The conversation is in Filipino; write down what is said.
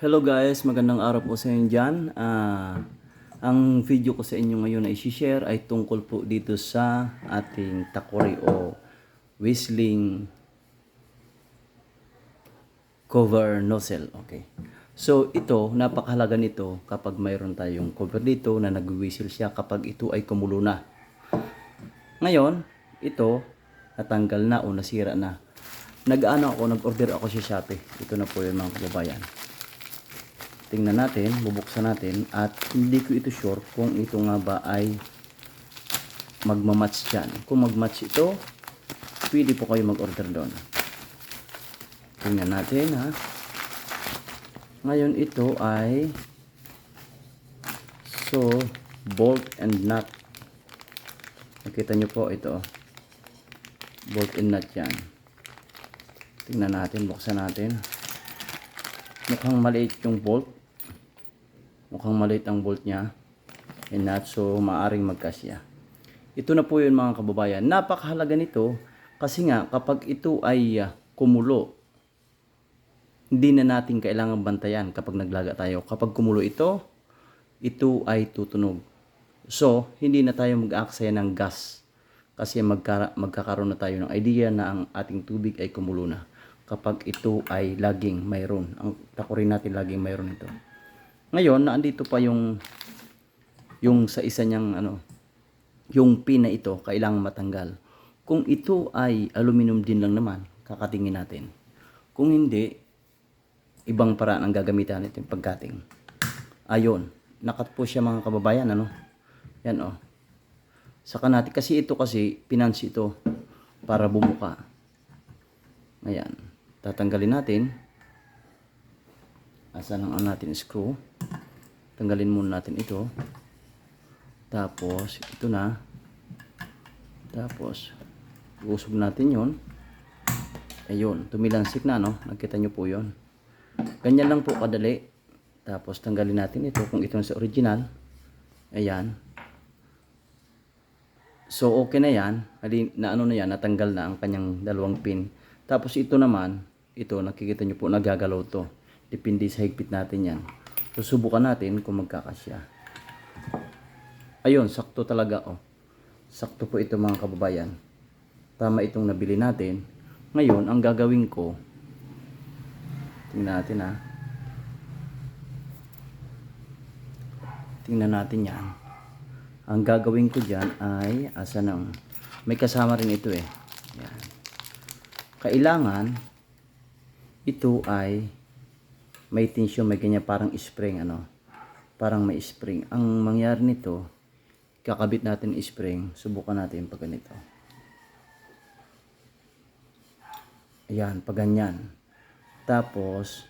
Hello guys, magandang araw po sa inyo dyan. Ah, ang video ko sa inyo ngayon na isi-share ay tungkol po dito sa ating takori o whistling cover nozzle. Okay. So ito, napakahalaga nito kapag mayroon tayong cover dito na nag-whistle siya kapag ito ay kumulo na. Ngayon, ito natanggal na o nasira na. Nag-ano ako, nag-order ako sa Shopee. Ito na po yung mga kababayan. Tingnan natin, bubuksan natin at hindi ko ito sure kung ito nga ba ay magmamatch dyan. Kung magmatch ito, pwede po kayo mag-order doon. Tingnan natin ha. Ngayon ito ay so bolt and nut. Nakita nyo po ito. Bolt and nut yan. Tingnan natin, buksan natin. Mukhang maliit yung bolt. Mukhang maliit ang bolt niya. And not so maaring magkasya. Ito na po yun mga kababayan. Napakahalaga nito kasi nga kapag ito ay ah, kumulo, hindi na natin kailangan bantayan kapag naglaga tayo. Kapag kumulo ito, ito ay tutunog. So, hindi na tayo mag-aaksaya ng gas kasi magkakaroon na tayo ng idea na ang ating tubig ay kumulo na kapag ito ay laging mayroon. Ang takurin natin laging mayroon ito. Ngayon, naandito pa yung yung sa isa niyang ano, yung pin na ito kailangang matanggal. Kung ito ay aluminum din lang naman, kakatingin natin. Kung hindi, ibang paraan ang gagamitan natin pagkating. Ayon, nakat po siya mga kababayan, ano? Yan oh. Saka natin, kasi ito kasi, pinansi ito para bumuka. Ayan. Tatanggalin natin. Asan ang ano natin screw? Tanggalin muna natin ito. Tapos, ito na. Tapos, usog natin yon. Ayun, tumilansik na, no? Nakita nyo po yon. Ganyan lang po kadali. Tapos, tanggalin natin ito kung ito sa original. Ayan. So, okay na yan. Na ano na yan, natanggal na ang kanyang dalawang pin. Tapos, ito naman, ito, nakikita nyo po, nagagalaw to. Depende sa higpit natin yan. So, subukan natin kung magkakasya. Ayun, sakto talaga, oh. Sakto po ito mga kababayan. Tama itong nabili natin. Ngayon, ang gagawin ko, tingnan natin ha. Tingnan natin yan. Ang gagawin ko dyan ay, asa nang, may kasama rin ito eh. Yan. Kailangan, ito ay, may tension, may ganyan parang spring, ano. Parang may spring. Ang mangyari nito, kakabit natin spring, subukan natin pag ganito. Ayan, pag ganyan. Tapos,